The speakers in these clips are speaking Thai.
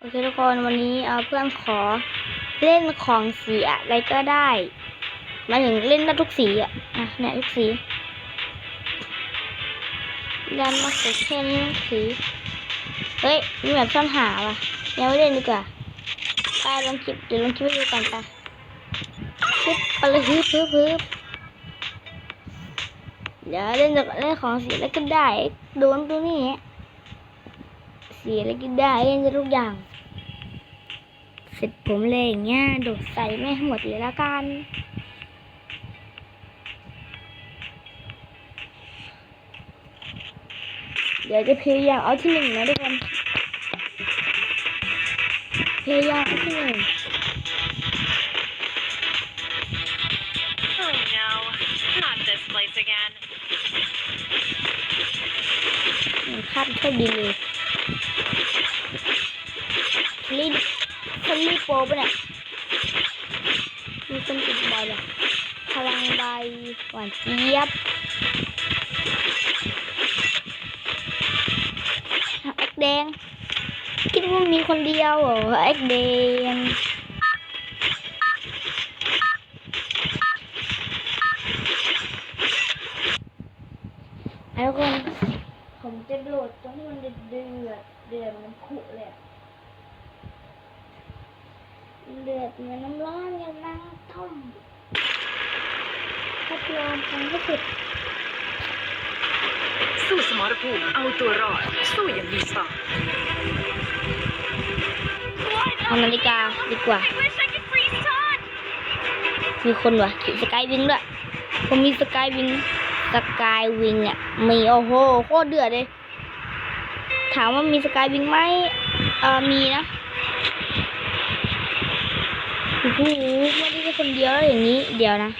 โอเคทุกคนวันนี้เอาเพื่อนขอเล่นของสีอะไรก็ได้มาถึงเล่นได้ทุกสีอะอะเนี่ยทุกสียันมาสร็จแค่นี้ทุกสีเฮ้ยมีแบบซ่อนหาว่ะยังไม่เล่นดีกว่าไปลองคลิปเดี๋ยวลองคลิปให้ดูก่อนไปฮึบไปเลยฮึบฮึบฮึบเดี๋ยวเล่นจากเล่นของสีอะไรก็ได้โดนตัวนี้สีอะไรก็ได้เล่นได้ทุกอย่าง เสร็จผมเลยอย่างเงี้ยโดดใส่แม่งให้หมดเลยละกัน เดี๋ยวจะพยายามเอาที่หนึ่งนะทุกคนพยายามเอาที่หนึ่ง Oh no, not this place again. ข้ามแค่ดีเลย ดง คิดว่ามีคนเดียวเหรอเอ็กแดงแล้วคนผมจะโดดตรงที่มันเดือดเดือดมันขุเลยเดือดเหมือนน้ำร้อนอย่างน้ำต้มถ้าพร้อมทำให้สุด สู้สมรภูมิเอาตัวรอด สู้อย่างมีสติเอานาฬิกาดีกว่า มีคนวะขี่สกายวิงด้วยผมมีสกายวิงสกายวิงอะมีโอ้โหโคตรเดือดเลย ถามว่ามีสกายวิงไหมเออมีนะโอ้โหไม่ได้แค่คนเดียวแล้วอย่างนี้ เดียวนะ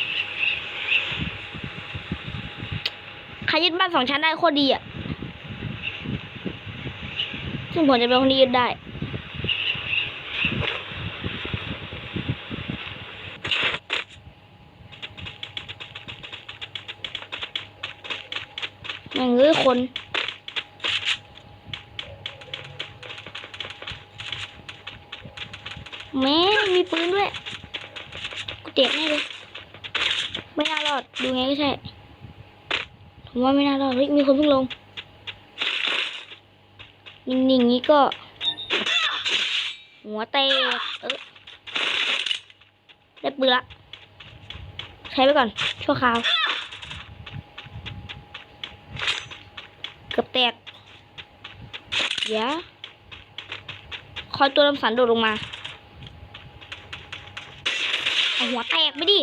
ใคร ยึดบ้านสองชั้นได้โคตรดีอะ ซึ่งผมจะเป็นคนที่ยึดได้แม่งเอ้ยคนแม่มีปืนด้วย กูเตะแน่เลย ไม่น่ารอด ดูไงก็ใช่ ผมว่าไม่น่ารอดเฮ้ยมีคนเพิ่งลงนิ่งๆงี้ก็ หัวเตะเออได้ปืนละ ใช้ไปก่อน ชั่วคราว เกือบแตกเดี๋ยวคอยตัวลำสันโดดลงมาเอาหัวแตกไปดิ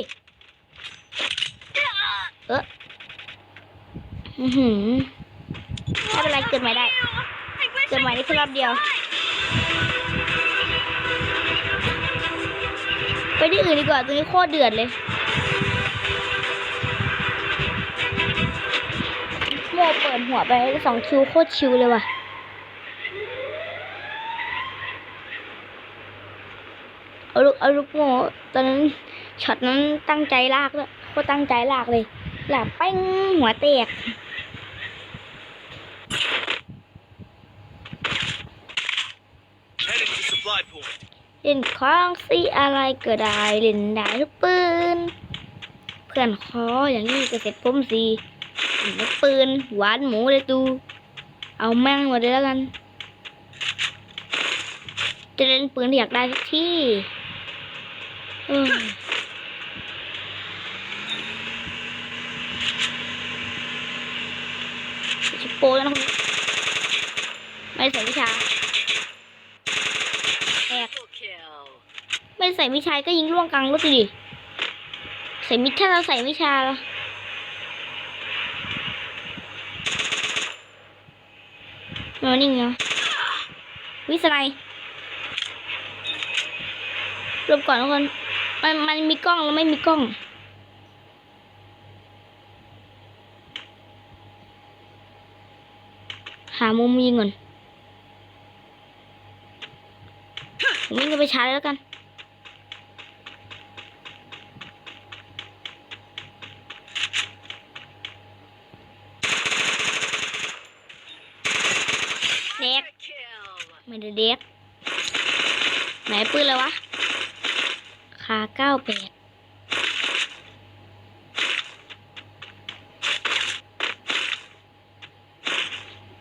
เออ อือหือไม่เป็นไรเกิดใหม่ได้ เกิดใหม่ได้แค่รอบเดียว ไปที่อื่นดีกว่าตรงนี้โคตรเดือดเลยโมเปิดหัวไปสองคิวโคตรชิวเลยว่ะเอาลูกเอาลูกโม่ตอนนั้นช็อตนั้นตั้งใจลากเลยโคตรตั้งใจลากเลยลากแป้งหัวแตก เล่นของสีอะไรก็ได้เล่นได้ทุกปืน เพื่อนขออย่างนี้ก็เสร็จผมสีลูกปืนหวานหมูเลยตู เอาแม่งมดเลยแล้วกัน จะเล่นปืนที่อยากได้สักที่ชิปโป้แล้วนะคุณไม่ใส่วิชาแตก Triple kill. ไม่ใส่วิชาก็ยิงล่วงกลางรถดิใส่มิถ้าเราใส่วิชาละมันนิ่งเนาะวิสไลรวมก่อนทุกคน มันมันมีกล้องแล้วไม่มีกล้องหามุมยิงก่อนผมวิ่งไปชาร์จแล้วกัน เด็กไหนปืนเลยวะคาเก้าแปด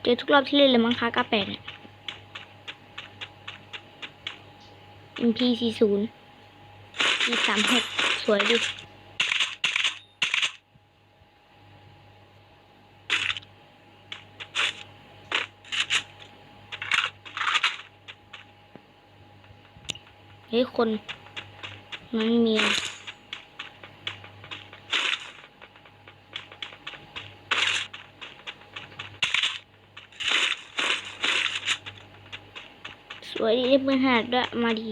เจอทุกรอบที่เล่นเลยมั้งคาเก้าแปดเนี่ย MP สี่ศูนย์ E สามหกสวยดิ ฮ้ยคนมันมีสวยดีได้ปืนขนาดด้วยมาดี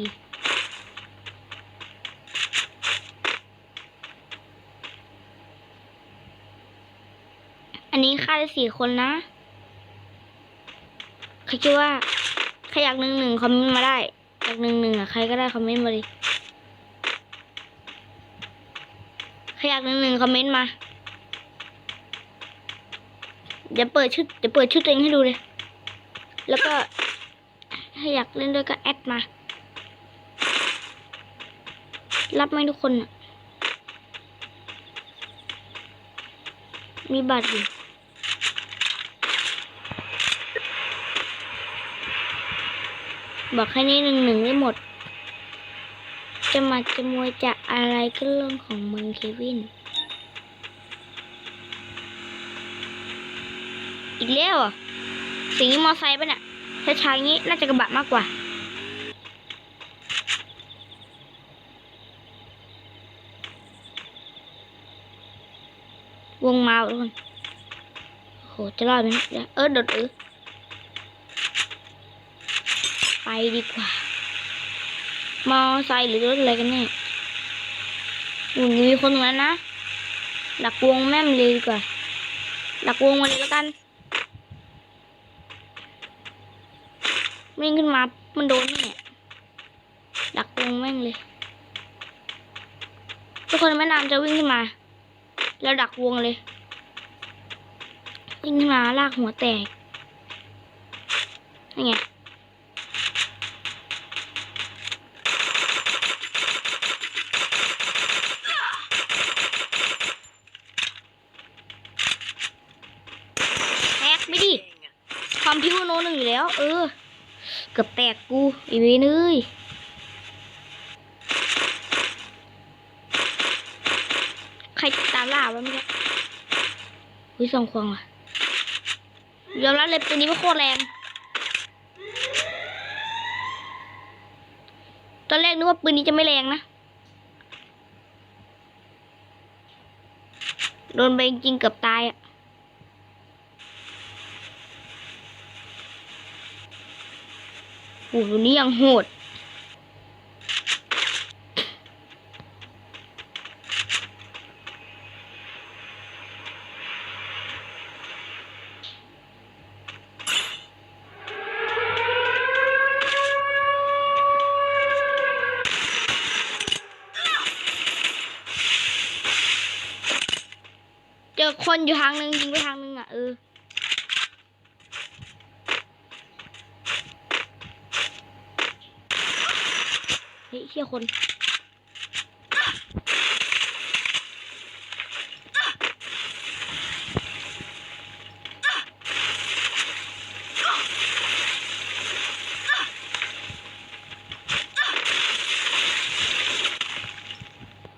อันนี้ฆ่าได้สี่คนนะ ใครคิดว่า ใครอยากหนึ่งหนึ่งคอมเมนต์มาได้ อยากหนึ่งหนึ่งอะใครก็ได้คอมเมนต์มาดิใครอยากหนึ่งหนึ่งคอมเมนต์มาเดี๋ยวเปิดชุดเดี๋ยวเปิดชุดตัวเองให้ดูเลย แล้วก็ถ้าอยากเล่นด้วยก็แอดมา รับไหมทุกคนอะมีบัตรอยู่ บอกแค่นี้หนึ่งหนึ่งได้หมด จะมาจะมวยจะอะไรก็เรื่องของมึงเควิน อีกแล้วอสิ่งนี้มอไซค์ป่ะเนี่ยถ้าช้าอย่างนี้น่าจะกระบะมากกว่า วงมาทุกคนโห จะรอดไหมเนี่ยเออโดดเออ ไปดีกว่า มอไซค์หรือรถอะไรกันแน่อุ่นมีคนตรงนั้นนะดักวงแม่มเลยดีกว่าดักวงมาเลยแล้วกันวิ่งขึ้นมา มันโดนแน่ดักวงแม่งเลย ทุกคนแม่นามจะวิ่งขึ้นมา แล้วดักวงเลย วิ่งขึ้นมาลากหัวแตกนี่ไง แตกไม่ดิคอมพิวโนหนึ่ง อยู่แล้วเอเกือบแตกกูอีเวนเอ้ยใครตามล่าวะเมื่อกี้อุ้ยสองควงว่ะยอมรับเลยตัวนี้มันโคตรแรงตอนแรกนึกว่าปืนนี้จะไม่แรงนะ โดนไปจริงเกือบตายอะ โอ้ตัวนี้ยังโหด เจอคนอยู่ทางหนึ่งยิงไปทางหนึ่งอะเออ เชี่ยคน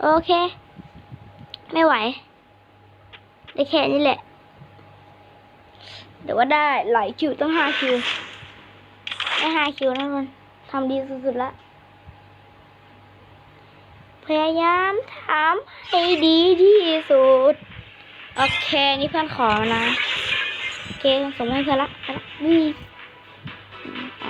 โอเค ไม่ไหว ได้แค่นี้แหละ เดี๋ยวว่าได้หลายคิวต้องห้าคิว ได้ห้าคิวนะทุกคนทำดีสุดๆแล้ว พยายามทำให้ดีที่สุด โอเค นี่เพื่อนขอนะ โอเคส่งให้เพื่อนละไปละวิ่งไป